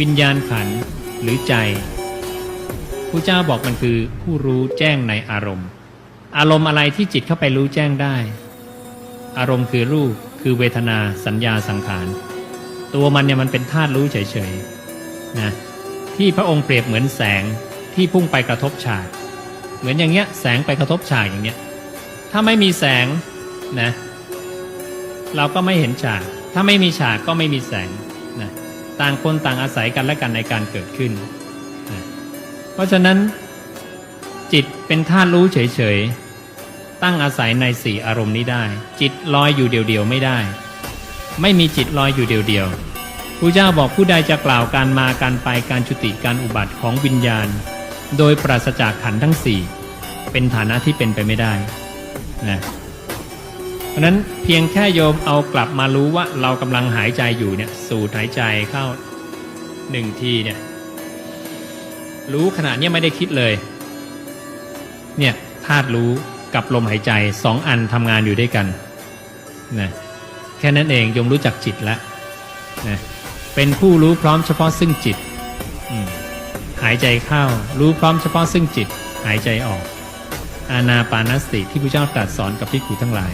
วิญญาณขันหรือใจผู้เจ้าบอกมันคือผู้รู้แจ้งในอารมณ์ อารมณ์อะไรที่จิตเข้าไปรู้แจ้งได้ อารมณ์คือรูปคือเวทนาสัญญาสังขาร ตัวมันเนี่ยมันเป็นธาตุรู้เฉยๆนะที่พระองค์เปรียบเหมือนแสงที่พุ่งไปกระทบฉาก เหมือนอย่างเงี้ยแสงไปกระทบฉากอย่างเงี้ยถ้าไม่มีแสงนะเราก็ไม่เห็นฉาก ถ้าไม่มีฉากก็ไม่มีแสง ต่างคนต่างอาศัยกันและกันในการเกิดขึ้น เพราะฉะนั้นจิตเป็นธาตุรู้เฉยๆ ตั้งอาศัยในสี่อารมณ์นี้ได้ จิตลอยอยู่เดียวๆไม่ได้ ไม่มีจิตลอยอยู่เดียวๆผู้เจ้าบอกผู้ใดจะกล่าวการมาการไปการจุติการอุบัติของวิญญาณ โดยปราศจากขันธ์ทั้งสี่เป็นฐานะที่เป็นไปไม่ได้นะ เพราะนั้นเพียงแค่โยมเอากลับมารู้ว่าเรากำลังหายใจอยู่เนี่ยสูดหายใจเข้าหนึ่งทีเนี่ยรู้ขณะนี้ไม่ได้คิดเลย เนี่ยธาตุรู้กับลมหายใจสองอันทำงานอยู่ด้วยกันนะแค่นั้นเองโยมรู้จักจิตแล้วนะเป็นผู้รู้พร้อมเฉพาะซึ่งจิต หายใจเข้า รู้พร้อมเฉพาะซึ่งจิต หายใจออก อานาปานสติที่พระเจ้าตรัสสอนกับพิกุทั้งหลาย